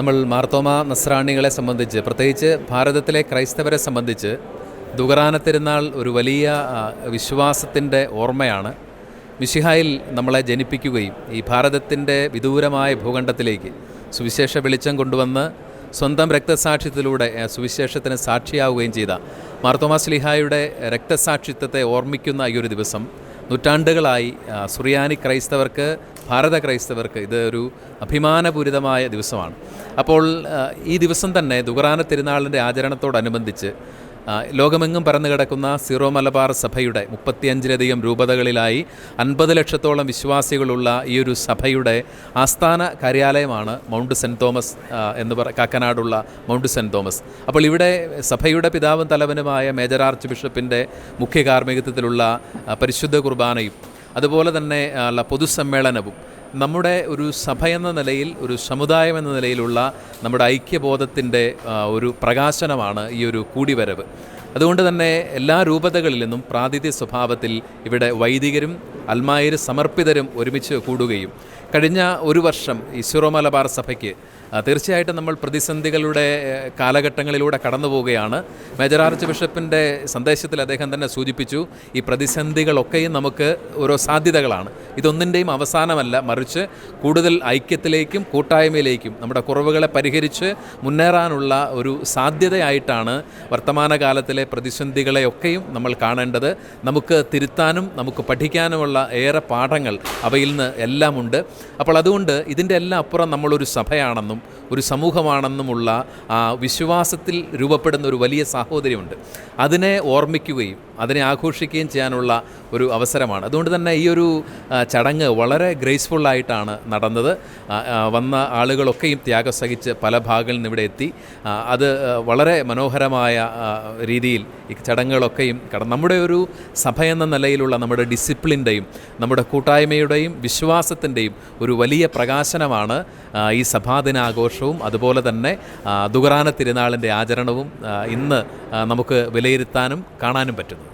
നമ്മൾ മാർത്തോമ നസ്രാണികളെ സംബന്ധിച്ച് പ്രത്യേകിച്ച് ഭാരതത്തിലെ ക്രൈസ്തവരെ സംബന്ധിച്ച് ദുഗറാന തിരുനാൾ ഒരു വലിയ വിശ്വാസത്തിന്റെ ഓർമ്മയാണ്. മിഷിഹായിൽ നമ്മളെ ജനിപ്പിക്കുകയും ഈ ഭാരതത്തിന്റെ വിദൂരമായ ഭൂഖണ്ഡത്തിലേക്ക് സുവിശേഷ വെളിച്ചം കൊണ്ടുവന്ന് സ്വന്തം രക്തസാക്ഷ്യത്തിലൂടെ സുവിശേഷത്തിന് സാക്ഷിയാവുകയും ചെയ്ത മാർത്തോമാ സ്ലിഹായുടെ രക്തസാക്ഷിത്വത്തെ ഓർമ്മിക്കുന്ന ഈ ഒരു ദിവസം നൂറ്റാണ്ടുകളായി സുറിയാനി ക്രൈസ്തവർക്ക് ഭാരത ക്രൈസ്തവർക്ക് ഇത് ഒരു അഭിമാനപൂരിതമായ ദിവസമാണ്. അപ്പോൾ ഈ ദിവസം തന്നെ ദുഖറാന തിരുനാളിന്റെ ആചരണത്തോടനുബന്ധിച്ച് ലോകമെങ്ങും പരന്നു കിടക്കുന്ന സീറോ മലബാർ സഭയുടെ മുപ്പത്തിയഞ്ചിലധികം രൂപതകളിലായി അൻപത് ലക്ഷത്തോളം വിശ്വാസികളുള്ള ഈ ഒരു സഭയുടെ ആസ്ഥാന കാര്യാലയമാണ് മൗണ്ട് സെന്റ് തോമസ് എന്ന് പറ കാക്കനാടുള്ള മൗണ്ട് സെന്റ് തോമസ്. അപ്പോൾ ഇവിടെ സഭയുടെ പിതാവും തലവനുമായ മേജർ ആർച്ച് ബിഷപ്പിന്റെ മുഖ്യ കാർമ്മികത്വത്തിലുള്ള പരിശുദ്ധ കുർബാനയും അതുപോലെ തന്നെ ഉള്ള പൊതുസമ്മേളനവും നമ്മുടെ ഒരു സഭ എന്ന നിലയിൽ ഒരു സമുദായം എന്ന നിലയിലുള്ള നമ്മുടെ ഐക്യബോധത്തിന്റെ ഒരു പ്രകാശനമാണ് ഈ ഒരു കൂടിവരവ്. അതുകൊണ്ട് തന്നെ എല്ലാ രൂപതകളിൽ നിന്നും പ്രാതിഥ്യ സ്വഭാവത്തിൽ ഇവിടെ വൈദികരും അൽമായർ സമർപ്പിതരും ഒരുമിച്ച് കൂടുകയും കഴിഞ്ഞ ഒരു വർഷം ഈ മലബാർ സഭയ്ക്ക് തീർച്ചയായിട്ടും നമ്മൾ പ്രതിസന്ധികളുടെ കാലഘട്ടങ്ങളിലൂടെ കടന്നു പോവുകയാണ്. മേജർ ആർച്ച് ബിഷപ്പിന്റെ സന്ദേശത്തിൽ അദ്ദേഹം തന്നെ സൂചിപ്പിച്ചു ഈ പ്രതിസന്ധികളൊക്കെയും നമുക്ക് ഓരോ സാധ്യതകളാണ്. ഇതൊന്നിന്റെയും അവസാനമല്ല മറിച്ച് കൂടുതൽ ഐക്യത്തിലേക്കും കൂട്ടായ്മയിലേക്കും നമ്മുടെ കുറവുകളെ പരിഹരിച്ച് മുന്നേറാനുള്ള ഒരു സാധ്യതയായിട്ടാണ് വർത്തമാനകാലത്തിലെ പ്രതിസന്ധികളെയൊക്കെയും നമ്മൾ കാണേണ്ടത്. നമുക്ക് തിരുത്താനും നമുക്ക് പഠിക്കാനുമുള്ള ഏറെ പാഠങ്ങൾ അവയിൽ നിന്ന് എല്ലാമുണ്ട്. അപ്പോൾ അതുകൊണ്ട് ഇതിന്റെ എല്ലാം അപ്പുറം നമ്മളൊരു സഭയാണെന്നും ഒരു സമൂഹമാണെന്നുമുള്ള വിശ്വാസത്തിൽ രൂപപ്പെടുന്ന ഒരു വലിയ സാഹോദര്യമുണ്ട്. അതിനെ ഓർമ്മിക്കുകയും അതിനെ ആഘോഷിക്കുകയും ചെയ്യാനുള്ള ഒരു അവസരമാണ്. അതുകൊണ്ട് തന്നെ ഈ ഒരു ചടങ്ങ് വളരെ ഗ്രേസ്ഫുള്ളായിട്ടാണ് നടന്നത്. വന്ന ആളുകളൊക്കെയും ത്യാഗം സഹിച്ച് പല ഭാഗങ്ങളിൽ നിന്ന് ഇവിടെ എത്തി. അത് വളരെ മനോഹരമായ രീതിയിൽ ഈ ചടങ്ങുകളൊക്കെയും കടന്നു നമ്മുടെ ഒരു സഭ എന്ന നിലയിലുള്ള നമ്മുടെ ഡിസിപ്ലിന്റെയും നമ്മുടെ കൂട്ടായ്മയുടെയും വിശ്വാസത്തിന്റെയും ഒരു വലിയ പ്രകാശനമാണ് ഈ സഭാദിനാഘോഷവും അതുപോലെ തന്നെ ദുഗറാന തിരുനാളിന്റെ ആചരണവും ഇന്ന് നമുക്ക് വിലയിരുത്താനും കാണാനും പറ്റുന്നത്.